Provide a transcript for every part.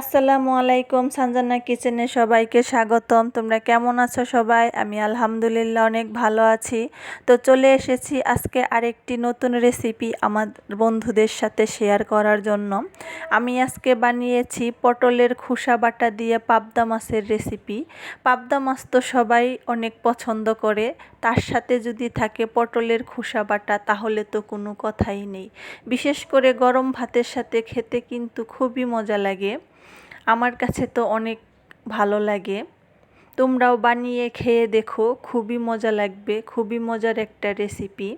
আসসালামু আলাইকুম সানজানা কিচেনে সবাইকে স্বাগতম। তোমরা কেমন আছো সবাই? আমি আলহামদুলিল্লাহ অনেক ভালো আছি। তো চলে এসেছি আজকে আরেকটি নতুন রেসিপি আমার বন্ধুদের সাথে শেয়ার করার জন্য। আমি আজকে বানিয়েছি পটলের খুসা বাটা দিয়ে পাবদা মাছের রেসিপি পাবদা মাছ তো সবাই অনেক পছন্দ করে। তার সাথে যদি থাকে পটলের খুসা বাটা, তাহলে তো কোনো কথাই নেই। বিশেষ করে গরম ভাতের সাথে খেতে কিন্তু খুবই মজা লাগে। আমার কাছে তো অনেক ভালো লাগে। তোমরাও বানিয়ে খেয়ে দেখো, খুবই মজা লাগবে, খুবই মজার একটা রেসিপি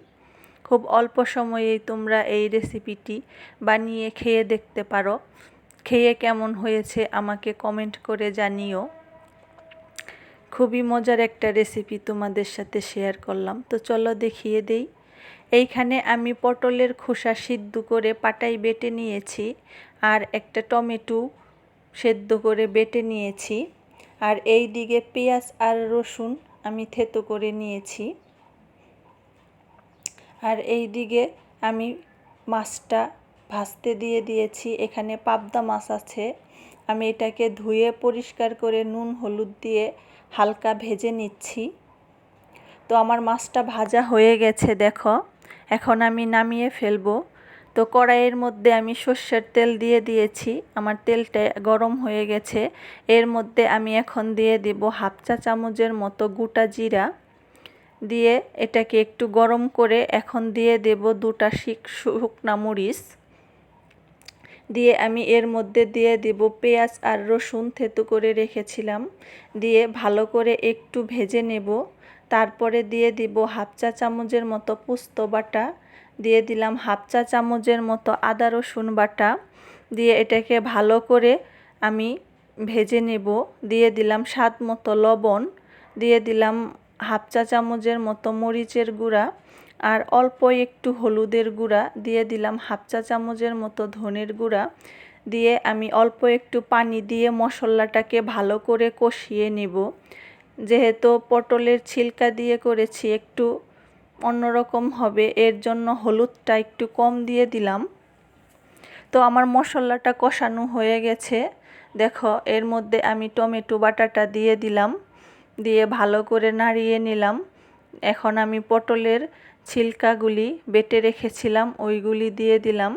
খুব অল্প সময়েই তোমরা এই রেসিপিটি বানিয়ে খেয়ে দেখতে পারো। খেয়ে কেমন হয়েছে আমাকে কমেন্ট করে জানিও। খুবই মজার একটা রেসিপি তোমাদের সাথে শেয়ার করলাম। তো চলো দেখিয়ে দেই। এইখানে আমি পটলের খোসা সিদ্ধ করে পাটাই বেটে নিয়েছি। আর একটা টমেটো সেদ্ধ করে বেটে নিয়েছি। আর এই দিকে পেঁয়াজ আর রসুন আমি থেতো করে নিয়েছি। আর এই দিকে আমি মাছটা ভাজতে দিয়ে দিয়েছি। এখানে পাবদা মাছ আছে। আমি এটাকে ধুয়ে পরিষ্কার করে নুন, হলুদ দিয়ে হালকা ভেজে নিচ্ছি। তো আমার মাছটা ভাজা হয়ে গেছে, দেখো। এখন আমি নামিয়ে ফেলব। তো কড়াইয়ের মধ্যে আমি সর্ষের তেল দিয়ে দিয়েছি। আমার তেলটা গরম হয়ে গেছে। এর মধ্যে আমি এখন দিয়ে দেব হাফ চা চামচের মতো গোটা জিরা। দিয়ে এটাকে একটু গরম করে এখন দিয়ে দেব দুটা শিক, শুকনা মরিচ। দিয়ে আমি এর মধ্যে দিয়ে দেব পেঁয়াজ আর রসুন থেতু করে রেখেছিলাম। দিয়ে ভালো করে একটু ভেজে নেব। তারপরে দিয়ে দিব হাফ চা চামচের মতো পোস্ত বাটা। দিয়ে দিলাম হাফ চা চামচের মতো আদা রসুন বাটা দিয়ে এটাকে ভালো করে আমি ভেজে নেব। দিয়ে দিলাম স্বাদ মতো লবণ, দিয়ে দিলাম হাফ চা চামচের মতো মরিচের গুঁড়া আর অল্প একটু হলুদের গুঁড়া। দিয়ে দিলাম হাফ চা চামচের মতো ধনের গুঁড়া। দিয়ে আমি অল্প একটু পানি দিয়ে মশলাটাকে ভালো করে কষিয়ে নেব। যেহেতু পটলের ছিলকা দিয়ে করেছি একটু অন্যরকম হবে, এর জন্য হলুদটা একটু কম দিয়ে দিলাম। তো আমার মশলাটা কষানো হয়ে গেছে। দেখো, এর মধ্যে আমি টমেটো বাটাটা দিয়ে দিলাম, দিয়ে ভালো করে নাড়িয়ে নিলাম। এখন আমি পটলের ছিলকাগুলি বেটে রেখেছিলাম, ওইগুলি দিয়ে দিলাম।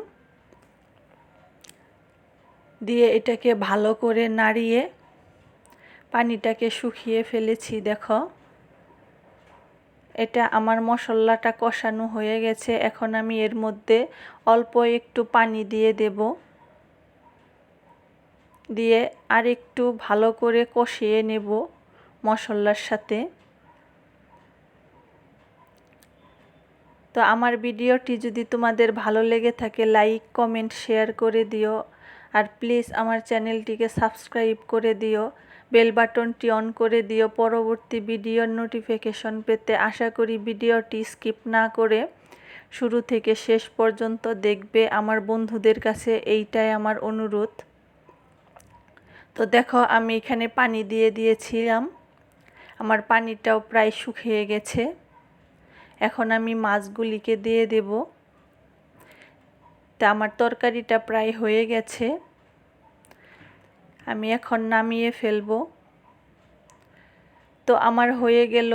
দিয়ে এটাকে ভালো করে নাড়িয়ে পানিটাকে শুকিয়ে ফেলেছি, দেখো। এটা আমার মশলাটা কষানো হয়ে গেছে। এখন আমি এর মধ্যে অল্প একটু পানি দিয়ে দেব। দিয়ে আর একটু ভালো করে কষিয়ে নেব মশলার সাথে। তো আমার ভিডিওটি যদি তোমাদের ভালো লেগে থাকে, লাইক, কমেন্ট, শেয়ার করে দিও। আর প্লিজ আমার চ্যানেলটিকে সাবস্ক্রাইব করে দিও। বেল বাটনটি অন করে দিও। পরবর্তী ভিডিওর নোটিফিকেশন পেতে আশা করি ভিডিওটি স্কিপ না করে শুরু থেকে শেষ পর্যন্ত দেখবে। আমার বন্ধুদের কাছে এইটাই আমার অনুরোধ। তো দেখো, আমি এখানে পানি দিয়ে দিয়েছিলাম। আমার পানিটাও প্রায় শুকিয়ে গেছে। এখন আমি মাছগুলিকে দিয়ে দেব। তা আমার তরকারিটা প্রায় হয়ে গেছে। আমি এখন নামিয়ে ফেলব। তো আমার হয়ে গেল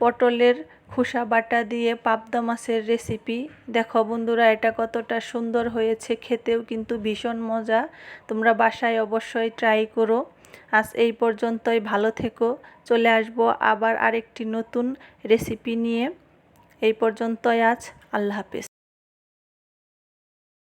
পটলের খোসা বাটা দিয়ে পাবদা মাছের রেসিপি দেখো বন্ধুরা, এটা কতটা সুন্দর হয়েছে, খেতেও কিন্তু ভীষণ মজা। তোমরা বাসায় অবশ্যই ট্রাই করো। আজ এই পর্যন্তই, ভালো থেকো। চলে আসব আবার আরেকটি নতুন রেসিপি নিয়ে। এই পর্যন্তই আজ, আল্লাহ হাফেজ।